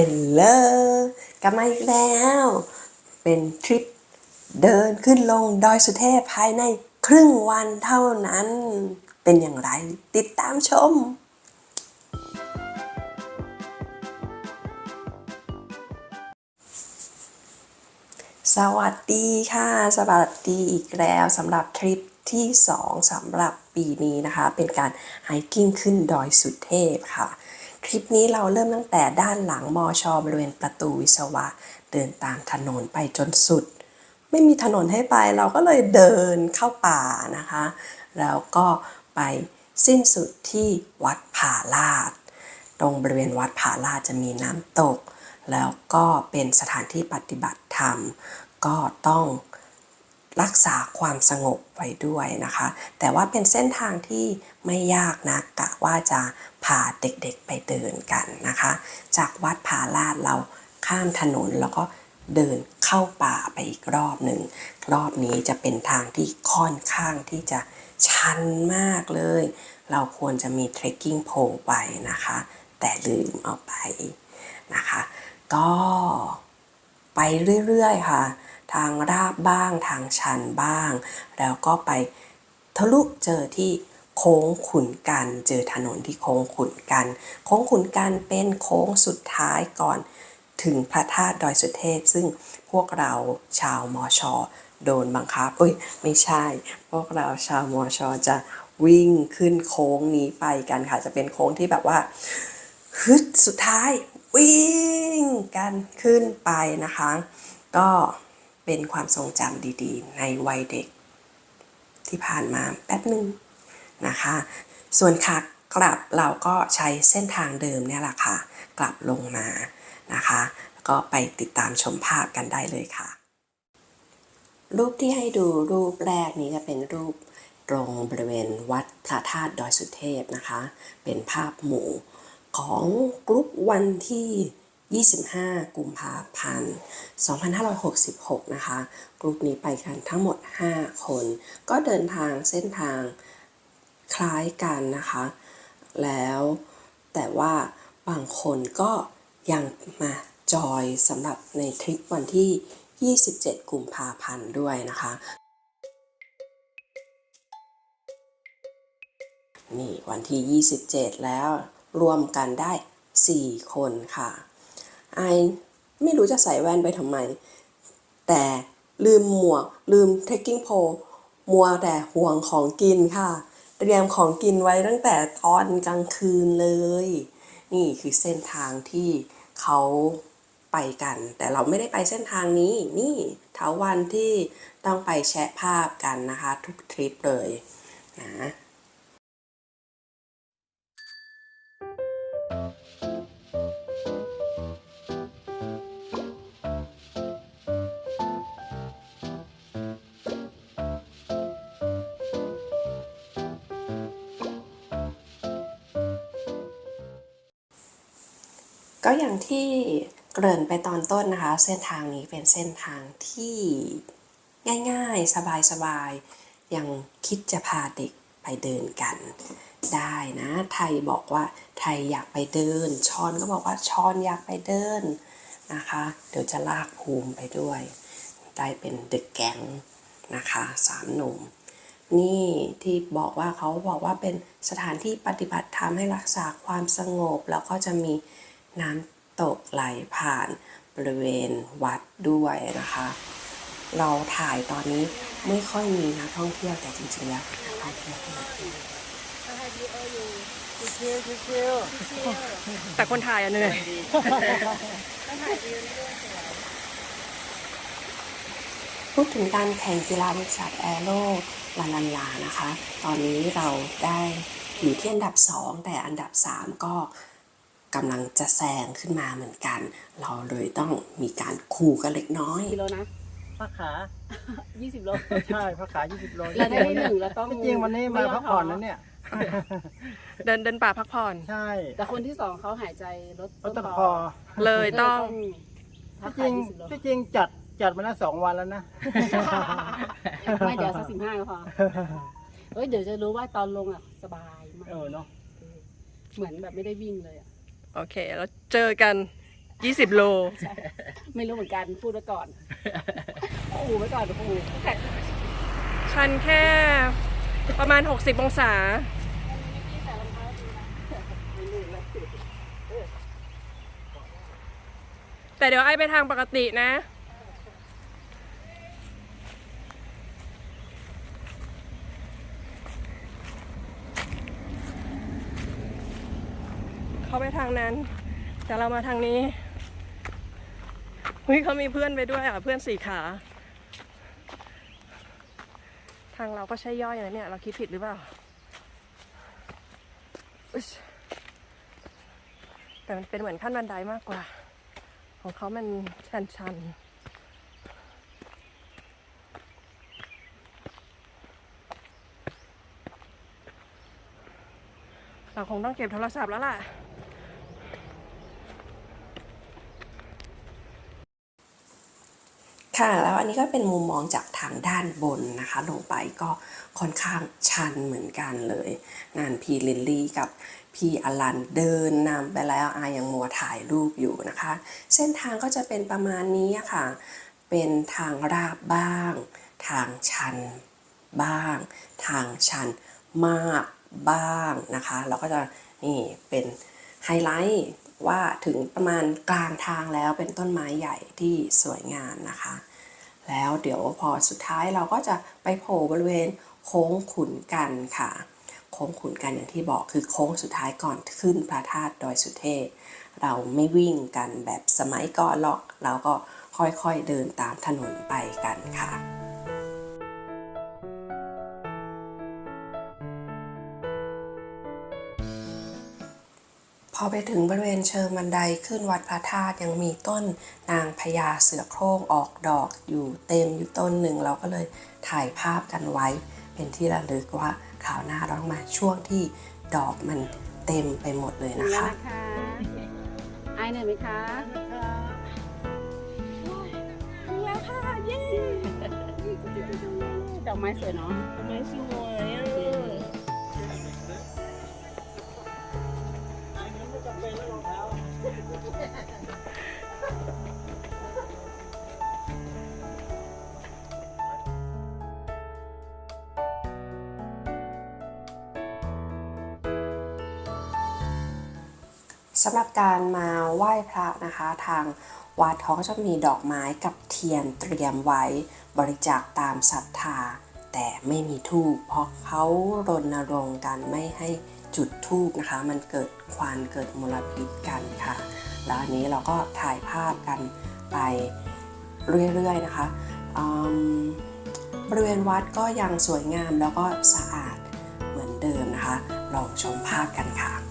ฮลโลกลับมาอีกแล้ว เป็นทริปเดินขึ้นลงดอยสุเทพภายในครึ่งวันเท่านั้น เป็นอย่างไรติดตามชม สวัสดีค่ะ สวัสดีอีกแล้วสำหรับทริปที่ 2สำหรับปีนี้นะคะ เป็นการไฮกิ้งขึ้นดอยสุเทพค่ะ ทริปนี้เราเริ่มตั้งแต่ด้านหลังมอชอบริเวณประตูวิศวะ เดินตามถนนไปจนสุด ไม่มีถนนให้ไปเราก็เลยเดินเข้าป่านะคะ แล้วก็ไปสิ้นสุดที่วัดผาลาด ตรงบริเวณวัดผาลาดจะมีน้ำตก แล้วก็เป็นสถานที่ปฏิบัติธรรม ก็ต้องรักษาความสงบไว้ด้วยนะคะ แต่ว่าเป็นเส้นทางที่ไม่ยากนะกะ ว่าจะพาเด็กๆไปเดินกันนะคะ จากวัดผาลาดเราข้ามถนนแล้วก็เดินเข้าป่าไปอีกรอบหนึ่ง รอบนี้จะเป็นทางที่ค่อนข้างที่จะชันมากเลย เราควรจะมีเทรคกิ้งโพลไปนะคะ แต่ลืมเอาไปนะคะ ก็ไปเรื่อยๆค่ะ ทางราบบ้างทางชันบ้าง แล้วก็ไปทะลุเจอที่ โค้งขุนกันเจอถนนที่โค้งขุนกัน โค้งขุนกันเป็นโค้งสุดท้ายก่อนถึงพระธาตุดอยสุเทพ ซึ่งพวกเราชาวมอชอโดนบังคับเอ้ยไม่ใช่ พวกเราชาวมอชอจะวิ่งขึ้นโค้งนี้ไปกันค่ะ จะเป็นโค้งที่แบบว่าฮึดสุดท้ายวิ่งกันขึ้นไปนะคะ ก็เป็นความทรงจำดีๆ ในวัยเด็กที่ผ่านมาแป๊บหนึ่ง นะคะ ส่วนขากลับเราก็ใช้เส้นทางเดิมเนี่ยแหละค่ะ กลับลงมานะคะ แล้วก็ไปติดตามชมภาพกันได้เลยค่ะ รูปที่ให้ดูรูปแรกนี้จะเป็นรูปตรงบริเวณวัดพระธาตุดอยสุเทพนะคะ เป็นภาพหมู่ของกรุ๊ปวันที่ 25 กุมภาพันธ์ 2566 นะคะกรุ๊ปนี้ไปกันทั้งหมด 5 คน ก็เดินทางเส้นทาง คล้ายกันนะคะ แล้วแต่ว่าบางคนก็ยังมาจอยสำหรับในทริปวันที่ 27 กุมภาพันธ์ด้วยนะคะ นี่วันที่ 27 แล้วรวมกันได้ 4 คนค่ะไอไม่รู้จะใส่แว่นไปทำไม แต่ลืมหมวกลืมเทคกิ้งโพมัวแต่ห่วงของกินค่ะ เตรียมของกินไว้ตั้งแต่ตอนกลางคืนเลย นี่คือเส้นทางที่เขาไปกัน แต่เราไม่ได้ไปเส้นทางนี้ นี่เท้าวันที่ต้องไปแชะภาพกันนะคะ ทุกทริปเลยนะ ก็อย่างที่เกริ่นไปตอนต้นนะคะ เส้นทางนี้เป็นเส้นทางที่ง่ายๆ สบายๆ ยังคิดจะพาเด็กไปเดินกันได้นะ ไทยบอกว่าไทยอยากไปเดิน ชอนก็บอกว่าชอนอยากไปเดินนะคะ เดี๋ยวจะลากภูมิไปด้วย ได้เป็นเด็กแก๊งนะคะสามหนุ่ม นี่ที่บอกว่าเขาบอกว่าเป็นสถานที่ปฏิบัติธรรมให้รักษาความสงบ แล้วก็จะมี น้ำตกไหลผ่านบริเวณวัดด้วยนะคะ เราถ่ายตอนนี้ไม่ค่อยมีนักท่องเที่ยวแต่จริงๆแล้วนักท่องเที่ยวแต่คนถ่ายอะเหนื่อยพูดถึงการแข่งกีฬาวิสัตแอโร่ลาลันลานะคะ ตอนนี้เราได้อยู่ที่อันดับ 2 แต่อันดับ 3 ก็ กำลังจะแซงขึ้นมาเหมือนกัน เราเลยต้องมีการขู่กันเล็กน้อย กิโลนะพักขา 20โล ใช่พักขา 20 โลเราได้ที่หนึ่งเราต้องที่จริงวันนี้มาพักผ่อนนะเนี่ย เดินเดินป่าพักผ่อน ใช่แต่คนที่สองเขาหายใจลดรถตะคอเลยต้องพักที่จขาริง20โลที่จริงจัดจัดมาแล้วสองวันแล้วนะ ไม่เดี๋ยวสักสิบห้าก็พอเอ้ยเดี๋ยวจะรู้ว่าตอนลงอะสบายมากเออเนาะเหมือนแบบไม่ได้วิ่งเลยอะ โอเค แล้วเจอกัน 20 โลไม่รู้เหมือนกันพูดไว้ก่อนอูไว้ก่อนอูแข่งชันแค่ประมาณ 60 องศา แต่เดี๋ยวไอ้ไปทางปกตินะ เขาไปทางนั้น แต่เรามาทางนี้เฮ้ยเขามีเพื่อนไปด้วยอะเพื่อนสี่ขา ทางเราก็ใช่ย่อยนะเนี่ย เราคิดผิดหรือเปล่าแต่มันเป็นเหมือนขั้นบันไดมากกว่า ของเขามันชันชันๆเราคงต้องเก็บโทรศัพท์แล้วล่ะ ค่ะแล้วอันนี้ก็เป็นมุมมองจากทางด้านบนนะคะ ลงไปก็ค่อนข้างชันเหมือนกันเลยนันพีลิลลี่กับพี่อลันเดินนำไปแล้วอายังมัวถ่ายรูปอยู่นะคะ เส้นทางก็จะเป็นประมาณนี้ค่ะ เป็นทางราบบ้าง ทางชันบ้าง ทางชันมากบ้างนะคะแล้วก็จะนี่เป็นไฮไลท์ ว่าถึงประมาณกลางทางแล้วเป็นต้นไม้ใหญ่ที่สวยงามนะคะ แล้วเดี๋ยวพอสุดท้ายเราก็จะไปโผล่บริเวณโค้งขุนกันค่ะ โค้งขุนกันอย่างที่บอกคือโค้งสุดท้ายก่อนขึ้นพระธาตุดอยสุเทพเราไม่วิ่งกันแบบสมัยก่อนหรอก เราก็ค่อยๆเดินตามถนนไปกันค่ะ พอไปถึงบริเวณเชิงบันไดขึ้นวัดพระธาตุยังมีต้นนางพญาเสือโคร่งออกดอกอยู่เต็มอยู่ต้นหนึ่งเราก็เลยถ่ายภาพกันไว้ เป็นที่ระลึกว่าคราวหน้าเราต้องมาช่วงที่ดอกมันเต็มไปหมดเลยถึงนะแล้วคะนะคะไอเหนื่อยไหมคะถึงแล้วค่ะเย้ดอกไม้สวยเนาะไม่สวย สำหรับการมาไหว้พระนะคะ ทางวัดเขาก็จะมีดอกไม้กับเทียนเตรียมไว้บริจาคตามศรัทธา แต่ไม่มีทูบเพราะเขารณรงค์กันไม่ให้จุดทูบนะคะ มันเกิดควันเกิดมลพิษกันค่ะ แล้วอันนี้เราก็ถ่ายภาพกันไปเรื่อยๆนะคะบริเวณวัดก็ยังสวยงามแล้วก็สะอาดเหมือนเดิมนะคะ ลองชมภาพกันค่ะ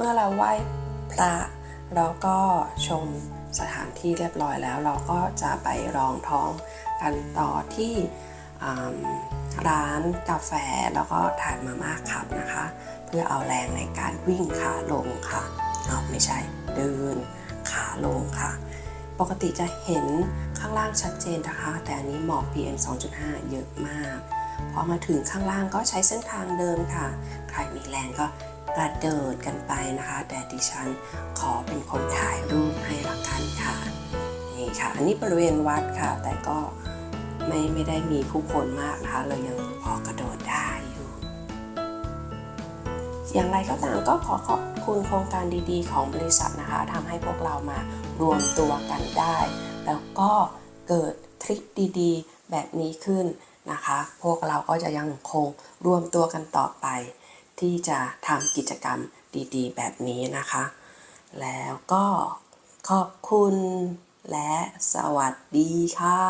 เมื่อเราไหว้พระเราก็ชมสถานที่เรียบร้อยแล้ว เราก็จะไปรองท้องกันต่อที่ร้านกาแฟแล้วก็ทานมาม่าขับนะคะ เพื่อเอาแรงในการวิ่งขาลงค่ะเอาไม่ใช่เดินขาลงค่ะ ปกติจะเห็นข้างล่างชัดเจนนะคะ แต่อันนี้หมอก PM 2.5 เยอะมาก พอมาถึงข้างล่างก็ใช้เส้นทางเดิมค่ะ ใครมีแรงก็ กระเดิดกันไปนะคะ แต่ดิฉันขอเป็นคนถ่ายรูปให้ละกันค่ะนี่ค่ะ อันนี้บริเวณวัดค่ะ แต่ก็ไม่ไม่ได้มีผู้คนมากนะคะเลยยังพอกระโดดได้อยู่ อย่างไรก็ตามก็ขอขอบคุณโครงการดีๆ ของบริษัทนะคะทำให้พวกเรามารวมตัวกันได้ แล้วก็เกิดทริปดีๆ แบบนี้ขึ้นนะคะ พวกเราก็จะยังคงรวมตัวกันต่อไป ที่จะทำกิจกรรมดีๆ แบบนี้นะคะ แล้วก็ขอบคุณและสวัสดีค่ะ